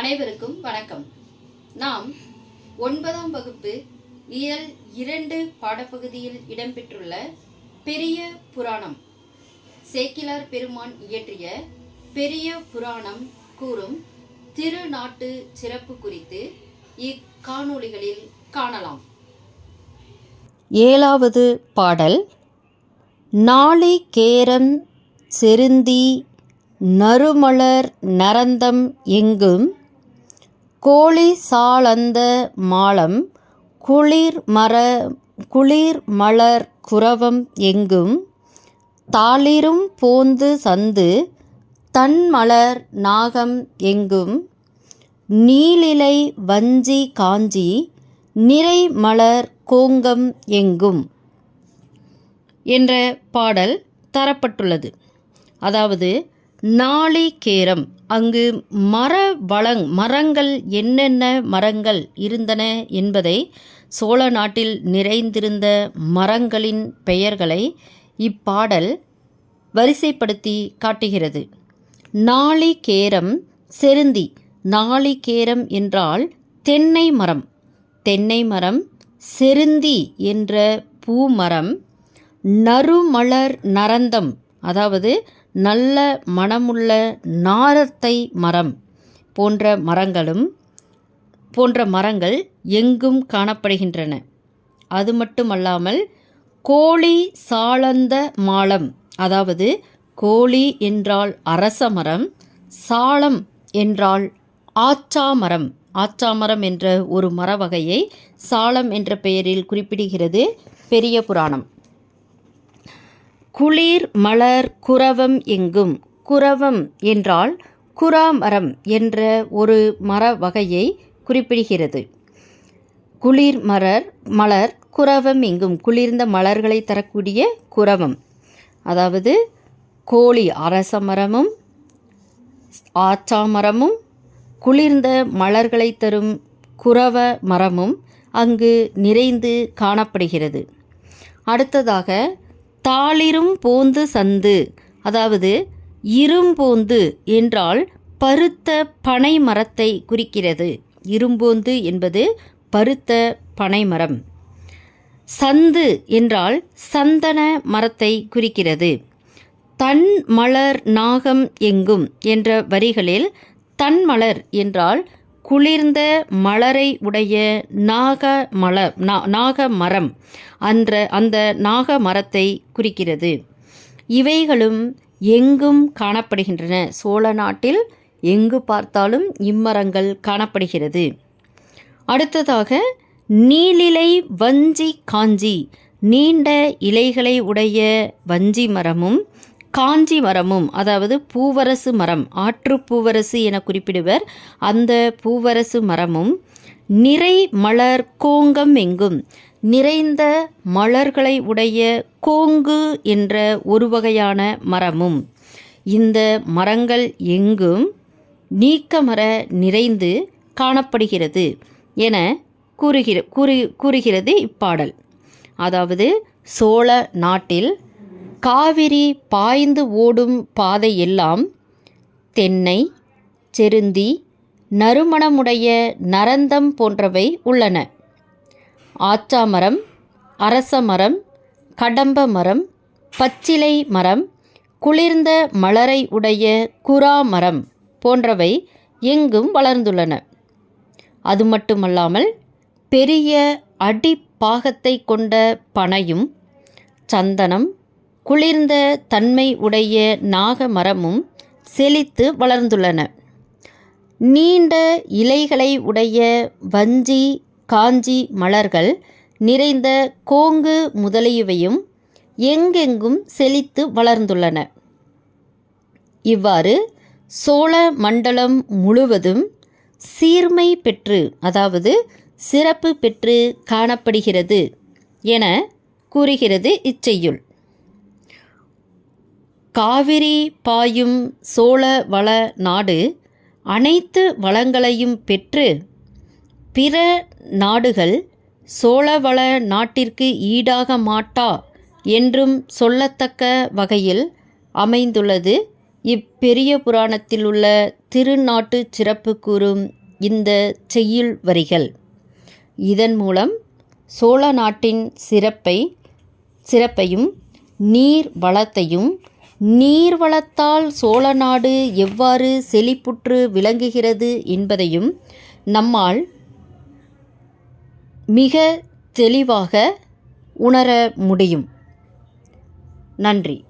அனைவருக்கும் வணக்கம். நாம் ஒன்பதாம் வகுப்பு இயல் இரண்டு பாடப்பகுதியில் இடம்பெற்றுள்ள பெரிய புராணம் சேக்கிலார் பெருமான் இயற்றிய பெரிய புராணம் கூறும் திருநாட்டு சிறப்பு குறித்து இக்காணொளிகளில் காணலாம். ஏழாவது பாடல். நாளை கேரம் செருந்தி நறுமலர் நரந்தம் எங்கும் கோழி சாளந்த மாலம் குளிர் மர குளிர் மலர் குரவம் எங்கும் தாளிரும் போந்து சந்து தன்மலர் நாகம் எங்கும் நீலிலை வஞ்சி காஞ்சி நிறை மலர் கோங்கம் எங்கும் என்ற பாடல் தரப்பட்டுள்ளது. அதாவது நாளிகேரம் அங்கு மர வளங் மரங்கள் என்னென்ன மரங்கள் இருந்தன என்பதை சோழ நாட்டில் நிறைந்திருந்த மரங்களின் பெயர்களை இப்பாடல் வரிசைப்படுத்தி காட்டுகிறது. நாளிகேரம் செருந்தி. நாளிகேரம் என்றால் தென்னை மரம். தென்னை மரம் செருந்தி என்ற பூமரம் நறுமலர் நரந்தம். அதாவது நல்ல மணமுள்ள நாரத்தை மரம் போன்ற மரங்களும் போன்ற மரங்கள் எங்கும் காணப்படுகின்றன. அது மட்டுமல்லாமல் கோழி சாளந்த மாலம் அதாவது கோழி என்றால் அரச மரம் சாளம் என்றால் ஆச்சாமரம் ஆச்சாமரம் என்ற ஒரு மர வகையை சாளம் என்ற பெயரில் குறிப்பிடுகிறது பெரிய புராணம். குளிர் மலர் குரவம் எங்கும். குரவம் என்றால் குராமரம் என்ற ஒரு மர வகையை குறிப்பிடுகிறது. குளிர் மலர் மலர் குரவம் எங்கும். குளிர்ந்த மலர்களை தரக்கூடிய குரவம். அதாவது கோழி அரச மரமும் ஆச்சாமரமும் குளிர்ந்த மலர்களை தரும் குரவ மரமும் அங்கு நிறைந்து காணப்படுகிறது. அடுத்ததாக தாளிரும் போந்து சந்து. அதாவது இரும்போந்து என்றால் பருத்த பனை மரத்தை குறிக்கிறது இரும்போந்து என்பது பருத்த பனைமரம். சந்து என்றால் சந்தன மரத்தை குறிக்கிறது. தன் மலர் நாகம் எங்கும் என்ற வரிகளில் தன்மலர் என்றால் குளிர்ந்த மலரை உடைய நாக மலர் நாக மரம் அன்ற அந்த நாக மரத்தை குறிக்கிறது. இவைகளும் எங்கும் காணப்படுகின்றன. சோழ நாட்டில் எங்கு பார்த்தாலும் இம்மரங்கள் காணப்படுகிறது. அடுத்ததாக நீலிலை வஞ்சி காஞ்சி நீண்ட இலைகளை உடைய வஞ்சி மரமும் காஞ்சி மரமும் அதாவது பூவரசு மரம் ஆற்று பூவரசு என குறிப்பிடுவர். அந்த பூவரசு மரமும் நிறை மலர் கோங்கம் எங்கும். நிறைந்த மலர்களை உடைய கோங்கு என்ற ஒரு வகையான மரமும். இந்த மரங்கள் எங்கும் நீக்கமர நிறைந்து காணப்படுகிறது என கூறுகிற கூறு கூறுகிறது இப்பாடல். அதாவது சோழ நாட்டில் காவிரி பாய்ந்து ஓடும் பாதை எல்லாம் தென்னை செருந்தி நறுமணமுடைய நரந்தம் போன்றவை உள்ளன. ஆச்சாமரம் அரச மரம் கடம்ப மரம் பச்சிலை மரம் குளிர்ந்த மலரை உடைய குரா மரம் போன்றவை எங்கும் வளர்ந்துள்ளன. அது மட்டுமல்லாமல் பெரிய அடிப்பாகத்தை கொண்ட பனையும் சந்தனம் குளிர்ந்த தன்மை உடைய நாக மரமும் செழித்து வளர்ந்துள்ளன. நீண்ட இலைகளை உடைய வஞ்சி காஞ்சி மலர்கள் நிறைந்த கோங்கு முதலியவையும் எங்கெங்கும் செழித்து வளர்ந்துள்ளன. இவ்வாறு சோழ மண்டலம் முழுவதும் சீர்மை பெற்று அதாவது சிறப்பு பெற்று காணப்படுகிறது என கூறுகிறது இச்செய்யுள். காவிரி பாயும் சோழ வள நாடு அனைத்து வளங்களையும் பெற்று பிற நாடுகள் சோழவள நாட்டிற்கு ஈடாக மாட்டா என்றும் சொல்லத்தக்க வகையில் அமைந்துள்ளது. இப்பெரிய புராணத்தில் உள்ள திருநாட்டு சிறப்பு கூறும் இந்த செய்யுள் வரிகள். இதன் மூலம் சோழ நாட்டின் சிறப்பை சிறப்பையும் நீர் வளத்தையும் நீர்வளத்தால் சோழ நாடு எவ்வாறு செழிப்புற்று விளங்குகிறது என்பதையும் நம்மால் மிக தெளிவாக உணர முடியும். நன்றி.